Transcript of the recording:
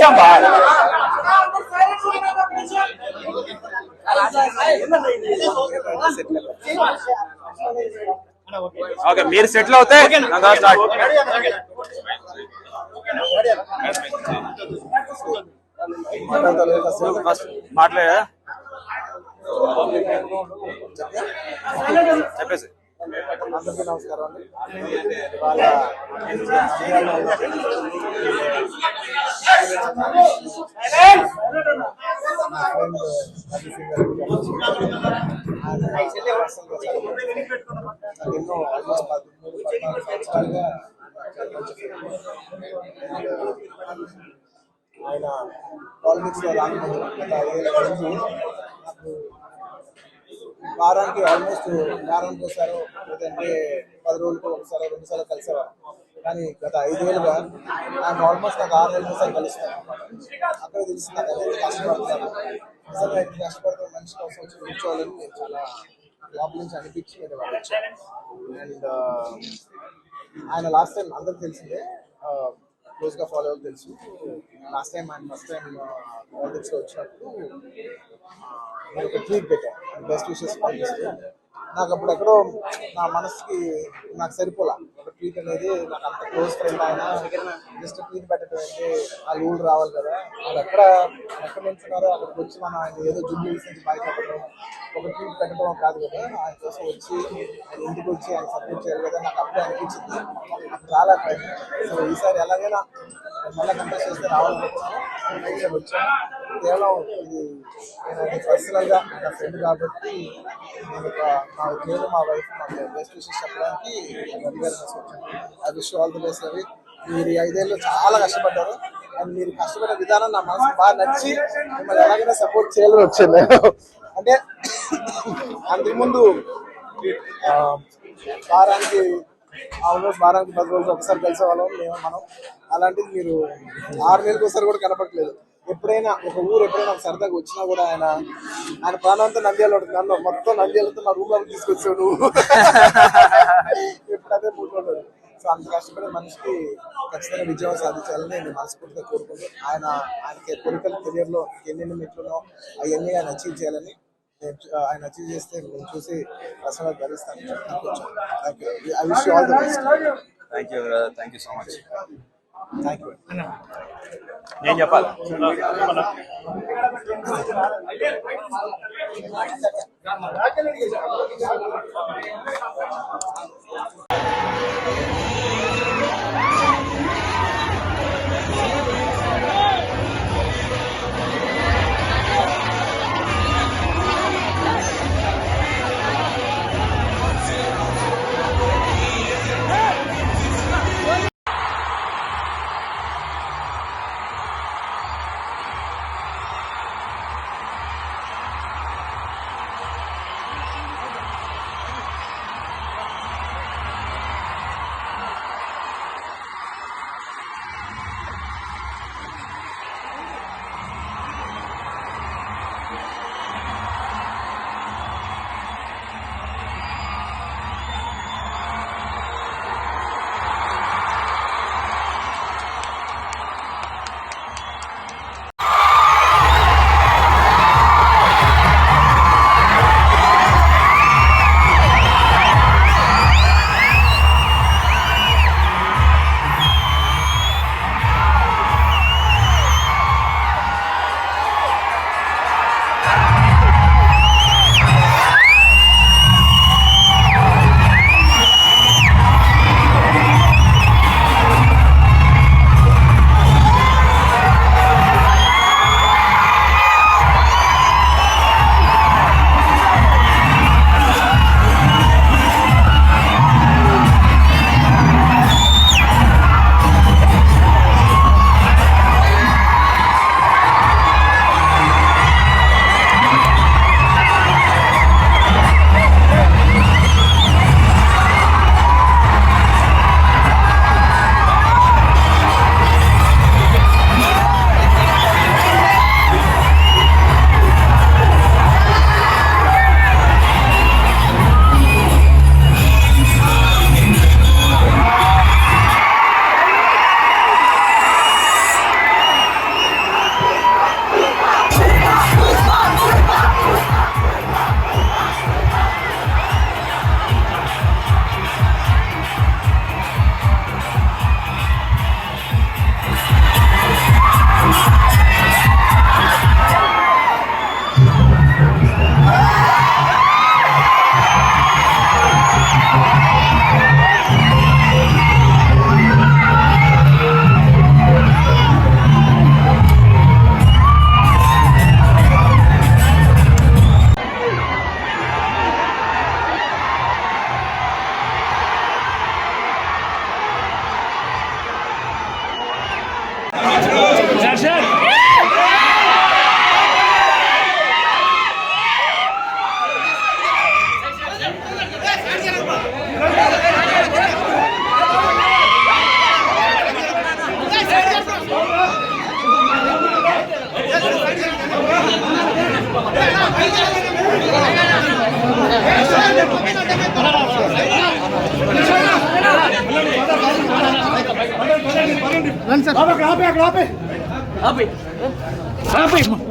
నిమిషం బా ఓకే మీరు సెటిల్ అవుతే స్టార్ట్ ఫస్ట్ మాట్లాడా చెప్పేసి. అందరికీ నమస్కారం అండి. వాళ్ళ ఎన్నో ఆల్మోస్ట్ పద్నాలుగు సంవత్సరాలుగా ఆయన పాలిటిక్స్లో రాకముందు గత నాకు వారానికి ఆల్మోస్ట్ వారానికి ఒకసారి లేదంటే పది రోజులకు ఒకసారి రెండు సార్లు కలిసేవారు. కానీ గత ఐదు వేలుగా నాకు ఆల్మోస్ట్ నాకు ఆరు నెలలు ఒకసారి కలుస్తాను అక్కడ తెలిసి నాకు ఎంత కష్టపడతాను. నిజంగా ఎంత కష్టపడతాను మనిషి కోసం వచ్చి కూర్చోవాలని నేను చాలా లోపల నుంచి అనిపించి వాళ్ళు అండ్ ఆయన లాస్ట్ టైం అందరికి తెలిసిందే. క్లోజ్గా ఫాలో అవ్వాలి తెలుసు. లాస్ట్ టైం ఆయన ఫస్ట్ టైం పాలిటిక్స్లో వచ్చినప్పుడు నేను ఒక ట్వీట్ పెట్టాను బెస్ట్ విషెస్ పంపిస్తూ నాకు అప్పుడు ఎక్కడో నా మనసుకి నాకు సరిపోలా. ఒక ట్వీట్ అనేది నాకు అంత క్లోజ్ ఫ్రెండ్ ఆయన జస్ట్ ట్వీట్ పెట్టడం అంటే ఆ ఊళ్ళు రావాలి కదా. వాళ్ళు ఎక్కడ ఎక్కడ నుంచున్నారో అక్కడికి వచ్చి మనం ఆయన ఏదో జుబ్లీ నుంచి బయటపడడం ఒక ట్వీట్ పెట్టడం కాదు కదా. ఆయన కోసం వచ్చి ఆయన ఇంటికి వచ్చి ఆయన సపోర్ట్ చేయాలి కదా నాకు అప్పుడే అనిపించింది. నాకు చాలా సో ఈసారి ఎలాగైనా మళ్ళీ కంటెస్ట్ చేస్తే రావాలనుకున్నాను ఈసారి వచ్చాను కేవలం ఇది నేను పర్సనల్గా నా ఫ్రెండ్ కాబట్టి నేను ఒక మా మా వైఫ్ మాకు బెస్ట్ విషెస్ చెప్పడానికి అది గారు వచ్చాను I wish all the best అవి మీరు ఐదేళ్ళు చాలా కష్టపడ్డారు అండ్ మీరు కష్టపడే విధానం నా మనసు బాగా నచ్చి మిమ్మల్ని ఎలాగైనా సపోర్ట్ చేయాలని వచ్చాను అంటే అంతకుముందు ఆ, వారానికి ఆల్మోస్ట్ వారానికి పది రోజులు ఒకసారి కలిసే వాళ్ళం మేము మనం. అలాంటిది మీరు ఆరు నెలలకు ఒకసారి కూడా కనపట్లేదు ఎప్పుడైనా ఒక ఊరు ఎప్పుడైనా ఒక సరదాగా వచ్చినా కూడా ఆయన ఆయన ప్రాణంతో నంద్యాల ఉంటుంది. నన్ను మొత్తం నంద్యాలతో నా రూమ్లోకి తీసుకొచ్చావు నువ్వు. ఎప్పుడు అదే మూడు సో అంత కష్టపడే మనిషికి ఖచ్చితంగా విజయం సాధించాలని నేను మనస్ఫూర్తిగా కోరుకుంటూ ఆయన ఆయనకి పొలిటికల్ కెరియర్లో ఎన్నెన్ని మెట్లునో అవన్నీ ఆయన అచీవ్ చేయాలని ఆయన అచీవ్ చేస్తే నేను చూసి ప్రసన్న ధరిస్తాను thank you I wish all the best thank you thank you so much thank you నేను చెప్పాలి? আসেন रन सर कहाँ पे कहाँ पे? Abre! Abre, mano!